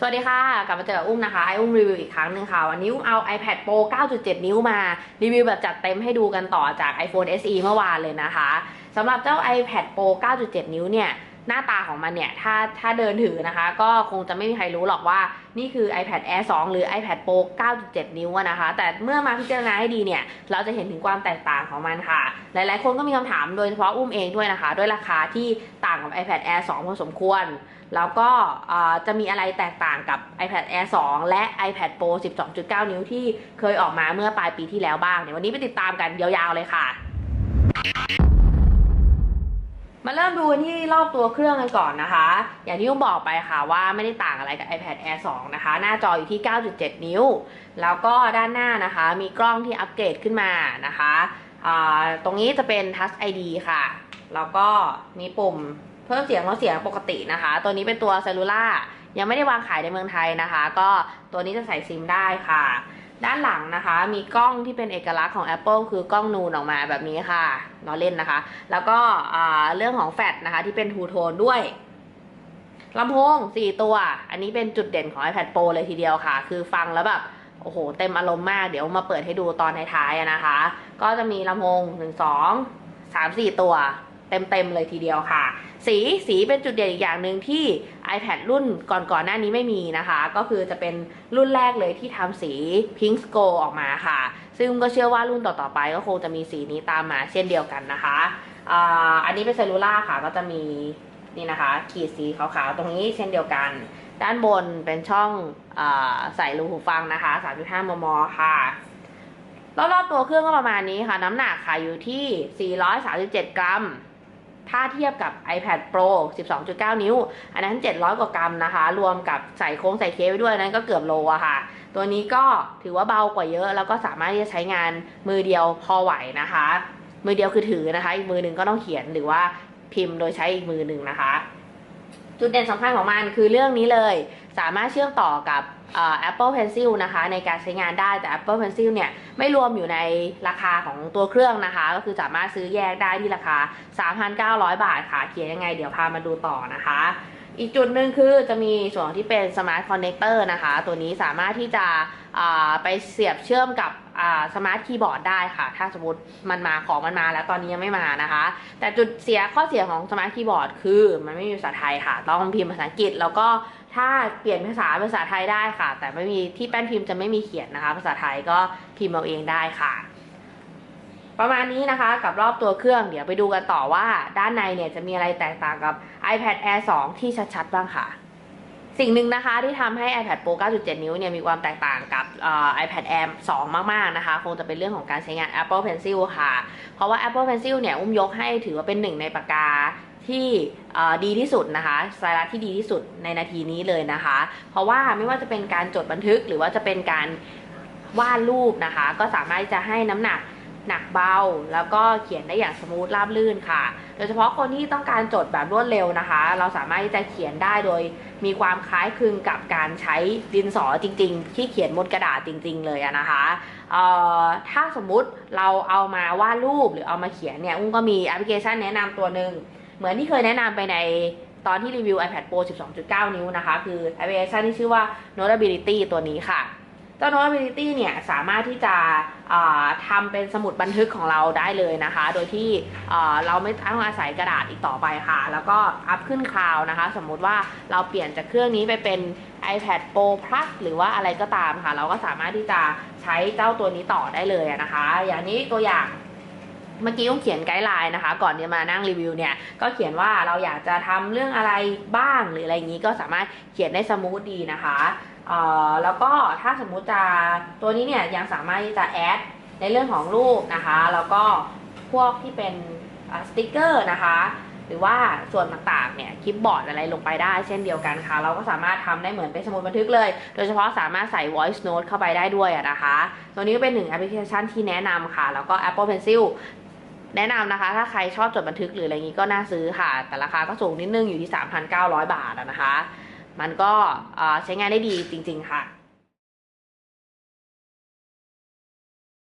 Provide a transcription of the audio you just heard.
สวัสดีค่ะ กลับมาเจอกับอุ้มนะคะไออุ้มรีวิวอีกครั้งหนึ่งค่ะ วันนี้อุ้มเอา iPad Pro 9.7 นิ้วมา รีวิวแบบจัดเต็มให้ดูกันต่อจาก iPhone SE เมื่อวานเลยนะคะสำหรับเจ้า iPad Pro 9.7 นิ้วเนี่ย หน้าตาของมันเนี่ย ถ้าถ้าเดินถือนะคะ ก็คงจะไม่มีใครรู้หรอกว่านี่คือ iPad Air 2 หรือ iPad Pro 9.7 นิ้วนะคะ แต่เมื่อมาพิจารณาให้ดีเนี่ย เราจะเห็นถึงความแตกต่างของมันค่ะ หลายๆ คนก็มีคำถามโดยเฉพาะอุ้มเองด้วยนะคะ ด้วยราคาที่ต่างกับ iPad Air 2 พอสมควร แล้วก็จะมีอะไรแตกต่างกับ iPad Air 2 และ iPad Pro 12.9 นิ้วที่เคยออกมาเมื่อปลายปีที่แล้วบ้างเดี๋ยววันนี้ไปติดตามกันยาวๆเลยค่ะ มาเริ่มดูกันที่รอบตัวเครื่องกันก่อนนะคะ อย่างที่อุ้มบอกไปค่ะว่าไม่ได้ต่างอะไรกับ iPad Air 2 นะคะ หน้าจออยู่ที่ 9.7 นิ้ว แล้วก็ด้านหน้านะคะ มีกล้องที่อัปเกรดขึ้นมานะคะตรงนี้จะเป็น Touch ID ค่ะ แล้วก็มีปุ่มเพิ่มเสียงลดเสียงปกตินะคะ ตัวนี้เป็นตัวเซลลูล่ายังไม่ได้วางขายในเมืองไทยนะคะ ก็ตัวนี้จะใส่ซิมได้ค่ะ ด้านหลังนะคะ มีกล้องที่เป็นเอกลักษณ์ของ Apple คือกล้องนูนออกมาแบบนี้ค่ะล้อเล่นนะคะ แล้วก็เรื่องของแฟลชนะคะ ที่เป็นทูโทนด้วยลำโพง4 ตัว อันนี้เป็นจุดเด่นของ iPad Pro เลยทีเดียวค่ะ คือฟังแล้วแบบ โอ้โห เต็มอารมณ์มาก เดี๋ยวมาเปิดให้ดูตอนท้ายๆนะคะ ก็จะมีลำโพง 1 2 3 4 ตัว เต็มๆเลยทีเดียวค่ะ สีสีเป็นจุดเด่นอีกอย่างหนึ่งที่ iPad รุ่นก่อนๆหน้านี้ไม่มีนะคะ ก็คือจะเป็นรุ่นแรกเลยที่ทำสี Pink Gold ออกมาค่ะ ซึ่งก็เชื่อว่ารุ่นต่อๆไปก็คงจะมีสีนี้ตามมาเช่นเดียวกันนะคะอ,อันนี้เป็นเซลลูล่าค่ะก็จะมีนี่นะคะ ขีดสีขาวๆ ตรงนี้เช่นเดียวกัน ด้านบนเป็นช่องอใส่รูหูฟังนะคะ 3.5 มม ค่ะ รอบๆตัวเครื่องก็ประมาณนี้ค่ะ น้ำหนักค่ะอยู่ที่ 437 กรัม ถ้าเทียบกับ iPad Pro 12.9 นิ้ว อันนั้น 700 กว่ากรัมนะคะ รวมกับใส่โค้งใส่เคสไปด้วยนั้นก็เกือบโลอะค่ะ ตัวนี้ก็ถือว่าเบากว่าเยอะ แล้วก็สามารถที่จะใช้งานมือเดียวพอไหวนะคะ มือเดียวคือถือนะคะ อีกมือหนึ่งก็ต้องเขียนหรือว่าพิมพ์โดยใช้อีกมือหนึ่งนะคะ จุดเด่นสำคัญของมันคือเรื่องนี้เลย สามารถเชื่อมต่อกับ Apple Pencil นะคะในการใช้งานได้แต่ Apple Pencil เนี่ยไม่รวมอยู่ในราคาของตัวเครื่องนะคะ ก็คือสามารถซื้อแยกได้ที่ราคา 3,900 บาทค่ะ เขียนยังไงเดี๋ยวพามาดูต่อนะคะ อีกจุดหนึ่งคือจะมีส่วนที่เป็น Smart Connector นะคะ ตัวนี้สามารถที่จะ ไปเสียบเชื่อมกับสมาร์ทคีย์บอร์ดได้ค่ะ ถ้าสมมติมันมาของมันมาแล้วตอนนี้ยังไม่มานะคะ แต่จุดเสียข้อเสียของสมาร์ทคีย์บอร์ดคือมันไม่มีภาษาไทยค่ะ ต้องพิมพ์ภาษาอังกฤษ แล้วก็ถ้าเปลี่ยนภาษาเป็นภาษาไทยได้ค่ะ แต่ไม่มีที่แป้นพิมพ์จะไม่มีเขียนนะคะ ภาษาไทยก็พิมพ์เอาเองได้ค่ะ ประมาณนี้นะคะกับรอบตัวเครื่อง เดี๋ยวไปดูกันต่อว่าด้านในเนี่ยจะมีอะไรแตกต่างกับ iPad Air 2 ที่ชัดๆบ้างค่ะ สิ่งหนึ่งนะคะที่ทำให้ iPad Pro 9.7 นิ้วเนี่ยมีความแตกต่างกับ iPad Air 2 มากๆนะคะ คงจะเป็นเรื่องของการใช้งาน Apple Pencil ค่ะ เพราะว่า Apple Pencil เนี่ยอุ้มยกให้ถือว่าเป็นหนึ่งในปากกาที่ดีที่สุดนะคะสไตลัสที่ดีที่สุดในนาทีนี้เลยนะคะ เพราะว่าไม่ว่าจะเป็นการจดบันทึกหรือว่าจะเป็นการวาดรูปนะคะ ก็สามารถจะให้น้ำหนัก หนักเบา แล้วก็เขียนได้อย่างสมูทราบลื่นค่ะ โดยเฉพาะคนที่ต้องการจดแบบรวดเร็วนะคะ เราสามารถที่จะเขียนได้โดย มีความคล้ายคลึงกับการใช้ดินสอจริง ๆ ที่เขียนบนกระดาษจริง ๆ เลยนะคะถ้าสมมุติเราเอามาวาดรูปหรือเอามาเขียนเนี่ยอุ้มก็มีแอปพลิเคชันแนะนำตัวหนึ่งเหมือนที่เคยแนะนำไปในตอนที่รีวิว iPad Pro 12.9 นิ้วนะคะ คือแอปพลิเคชันที่ชื่อว่า Notability ตัวนี้ค่ะ เจ้า Notability เนี่ยสามารถที่จะทำเป็นสมุดบันทึกของเราได้เลยนะคะ โดยที่เราไม่ต้องอาศัยกระดาษอีกต่อไปค่ะ แล้วก็อัพขึ้นคลาวนะคะ สมมุติว่าเราเปลี่ยนจากเครื่องนี้ไปเป็น iPad Pro Plus หรือว่าอะไรก็ตามค่ะ เราก็สามารถที่จะใช้เจ้าตัวนี้ต่อได้เลยนะคะ อย่างนี้ตัวอย่าง เมื่อกี้ต้องเขียนไกด์ไลน์นะคะ ก่อนจะมานั่งรีวิวเนี่ยก็เขียนว่าเราอยากจะทำเรื่องอะไรบ้างหรืออะไรอย่างนี้ก็สามารถเขียนได้สมูทดีนะคะเอ่อแล้วก็ถ้าสมมุติจะตัวนี้เนี่ยยังสามารถที่จะแอดในเรื่องของรูปนะคะ แล้วก็พวกที่เป็นสติกเกอร์นะคะ หรือว่าส่วนต่างๆเนี่ยคลิปบอร์ดอะไรลงไปได้เช่นเดียวกันค่ะ เราก็สามารถทำได้เหมือนเป็นสมุดบันทึกเลย โดยเฉพาะสามารถใส่ voice note เข้าไปได้ด้วยนะคะ ตัวนี้ก็เป็นหนึ่งแอปพลิเคชันที่แนะนำค่ะ แล้วก็ Apple Pencil แนะนำนะคะ ถ้าใครชอบจดบันทึกหรืออะไรอย่างนี้ก็น่าซื้อค่ะ แต่ราคาก็สูงนิดนึงอยู่ที่ 3,900 บาทอะนะคะ มันก็ใช้งานได้ดีจริง ๆ ค่ะ